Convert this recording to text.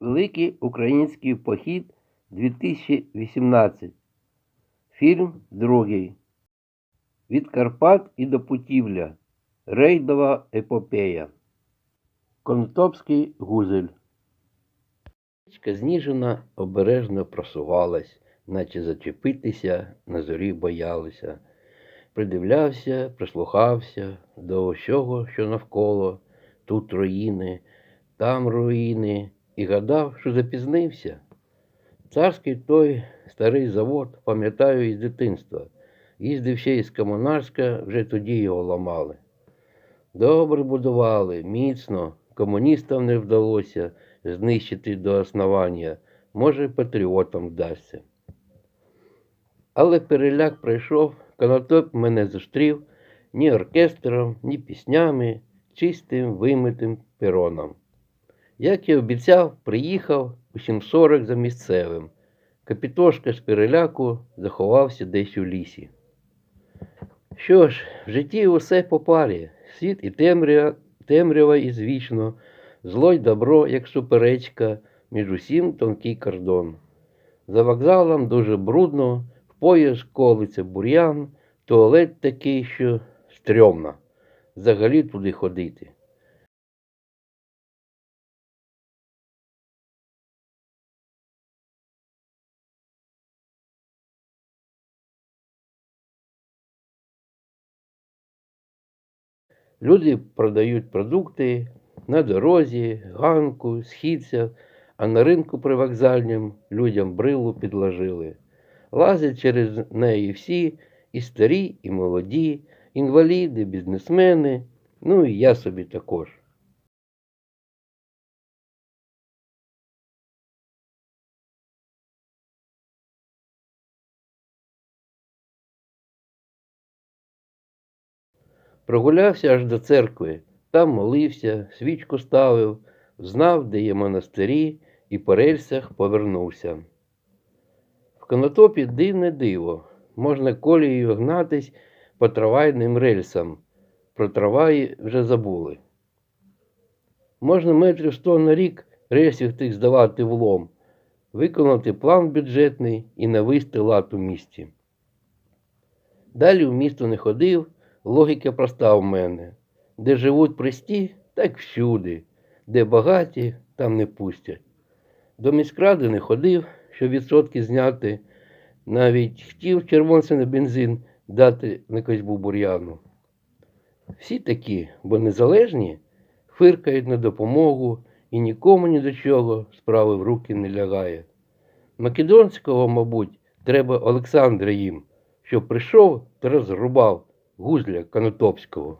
Великий український похід 2018. Фільм другий. Від Карпат і до Путівля. Рейдова епопея. Конотопський гузель. Річка Зніжина обережно просувалась, наче зачепитися на зорі боялися. Придивлявся, прислухався до усього, що навколо, тут руїни, там руїни, і гадав, що запізнився. Царський той старий завод, пам'ятаю із дитинства. Їздив ще із Комунарська, вже тоді його ламали. Добре будували, міцно, комуністам не вдалося знищити до основання, може, патріотам вдасться. Але переляк пройшов, конотоп мене зустрів ні оркестром, ні піснями, чистим вимитим пероном. Як і обіцяв, приїхав у 7.40 за місцевим. Капітошка з переляку заховався десь у лісі. Що ж, в житті усе по парі, світ і темрява, темрява і звічно, зло й добро, як суперечка, між усім тонкий кордон. За вокзалом дуже брудно, в пояс колиться бур'ян, туалет такий, що стрьомно. Взагалі туди ходити. Люди продають продукти на дорозі, ганку, східцях, а на ринку привокзальнім людям брилу підложили. Лазять через неї всі, і старі, і молоді, інваліди, бізнесмени, ну і я собі також. Прогулявся аж до церкви, там молився, свічку ставив, знав, де є монастирі, і по рельсах повернувся. В конотопі дивне диво, можна колією гнатись по трамвайним рельсам. Про трамваї вже забули. Можна метрів сто на рік рельсів тих здавати в лом, виконати план бюджетний і навести лад у місті. Далі в місто не ходив, логіка проста в мене. Де живуть прості, так всюди, де багаті, там не пустять. До міськради не ходив, щоб відсотки зняти, навіть хотів червонця на бензин дати на козьбу бур'яну. Всі такі, бо незалежні, фиркають на допомогу і нікому ні до чого справи в руки не лягає. Македонського, мабуть, треба Олександра їм, щоб прийшов та розрубав гузля Конотопського.